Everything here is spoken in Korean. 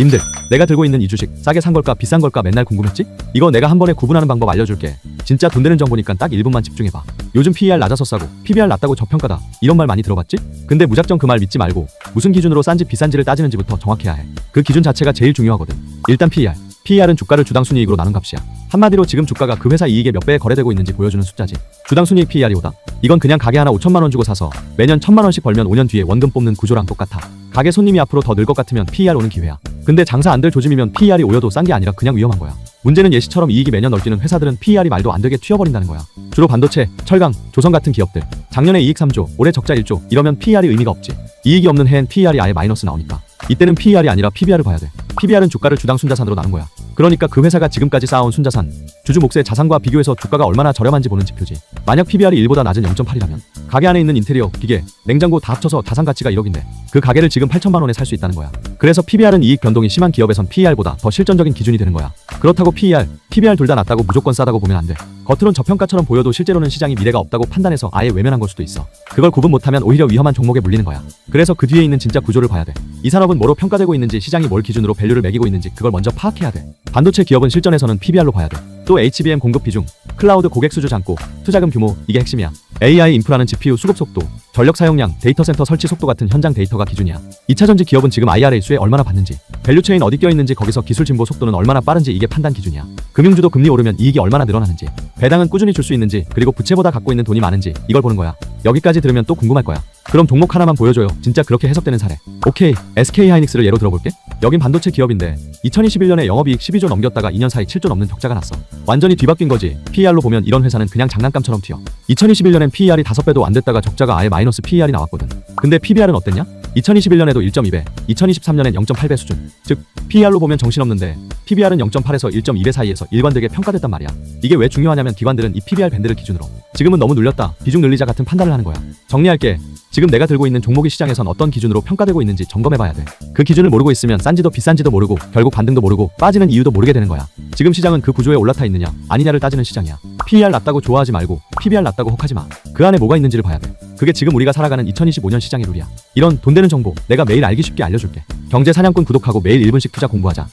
님들, 내가 들고 있는 이 주식 싸게 산 걸까 비싼 걸까 맨날 궁금했지? 이거 내가 한 번에 구분하는 방법 알려줄게. 진짜 돈 되는 정보니까 딱 1분만 집중해봐. 요즘 PER 낮아서 싸고 PBR 낮다고 저평가다. 이런 말 많이 들어봤지? 근데 무작정 그 말 믿지 말고 무슨 기준으로 싼지 비싼지를 따지는지부터 정확해야 해. 그 기준 자체가 제일 중요하거든. 일단 PER. PER은 주가를 주당 순이익으로 나눈 값이야. 한마디로 지금 주가가 그 회사 이익의 몇 배에 거래되고 있는지 보여주는 숫자지. 주당 순이익 PER이 오다. 이건 그냥 가게 하나 5천만 원 주고 사서 매년 천만 원씩 벌면 5년 뒤에 원금 뽑는 구조랑 똑같아. 가게 손님이 앞으로 더 늘 것 같으면 PER 오는 기회야. 근데 장사 안 될 조짐이면 PER이 오여도 싼 게 아니라 그냥 위험한 거야. 문제는 예시처럼 이익이 매년 널뛰는 회사들은 PER이 말도 안 되게 튀어버린다는 거야. 주로 반도체, 철강, 조선 같은 기업들. 작년에 이익 3조, 올해 적자 1조. 이러면 PER이 의미가 없지. 이익이 없는 해엔 PER이 아예 마이너스 나오니까. 이때는 PER이 아니라 PBR을 봐야 돼. PBR은 주가를 주당 순자산으로 나눈 거야. 그러니까 그 회사가 지금까지 쌓아온 순자산, 주주 몫의 자산과 비교해서 주가가 얼마나 저렴한지 보는 지표지. 만약 PBR이 1보다 낮은 0.8이라면 가게 안에 있는 인테리어, 기계, 냉장고 다 합쳐서 자산 가치가 1억인데 그 가게를 지금 8천만 원에 살 수 있다는 거야. 그래서 PBR은 이익 변동이 심한 기업에선 PER보다 더 실전적인 기준이 되는 거야. 그렇다고 PER, PBR 둘 다 낮다고 무조건 싸다고 보면 안 돼. 겉으론 저평가처럼 보여도 실제로는 시장이 미래가 없다고 판단해서 아예 외면한 걸 수도 있어. 그걸 구분 못하면 오히려 위험한 종목에 물리는 거야. 그래서 그 뒤에 있는 진짜 구조를 봐야 돼. 이 산업은 뭐로 평가되고 있는지 시장이 뭘 기준으로 밸류를 매기고 있는지 그걸 먼저 파악해야 돼. 반도체 기업은 실전에서는 PBR로 봐야 돼. 또 HBM 공급 비중, 클라우드 고객 수주 잔고, 투자금 규모 이게 핵심이야. AI 인프라는 GPU 수급 속도, 전력 사용량, 데이터 센터 설치 속도 같은 현장 데이터가 기준이야. 2차 전지 기업은 지금 IRA 수에 얼마나 받는지, 밸류체인 어디 껴 있는지 거기서 기술 진보 속도는 얼마나 빠른지 이게 판단 기준이야. 금융주도 금리 오르면 이익이 얼마나 늘어나는지, 배당은 꾸준히 줄 수 있는지, 그리고 부채보다 갖고 있는 돈이 많은지 이걸 보는 거야. 여기까지 들으면 또 궁금할 거야. 그럼 종목 하나만 보여줘요. 진짜 그렇게 해석되는 사례. 오케이, SK 하이닉스를 예로 들어볼게. 여긴 반도체 기업인데 2021년에 영업이익 12조 넘겼다가 2년 사이 7조 넘는 적자가 났어. 완전히 뒤바뀐 거지. PER로 보면 이런 회사는 그냥 장난감처럼 튀어. 2021년엔 PER이 5배도 안 됐다가 적자가 아예 마이너스 PER이 나왔거든. 근데 PBR은 어땠냐? 2021년에도 1.2배, 2023년엔 0.8배 수준. 즉, PER로 보면 정신없는데 PBR은 0.8에서 1.2배 사이에서 일관되게 평가됐단 말이야. 이게 왜 중요하냐면 기관들은 이 PBR 밴드를 기준으로 지금은 너무 눌렸다, 비중 늘리자 같은 판단을 하는 거야. 정리할게. 지금 내가 들고 있는 종목이 시장에선 어떤 기준으로 평가되고 있는지 점검해봐야 돼. 그 기준을 모르고 있으면 싼지도 비싼지도 모르고 결국 반등도 모르고 빠지는 이유도 모르게 되는 거야. 지금 시장은 그 구조에 올라타 있느냐 아니냐를 따지는 시장이야. PER 낮다고 좋아하지 말고 PBR 낮다고 혹하지 마. 그 안에 뭐가 있는지를 봐야 돼. 그게 지금 우리가 살아가는 2025년 시장의 룰이야. 이런 돈 되는 정보 내가 매일 알기 쉽게 알려줄게. 경제 사냥꾼 구독하고 매일 1분씩 투자 공부하자.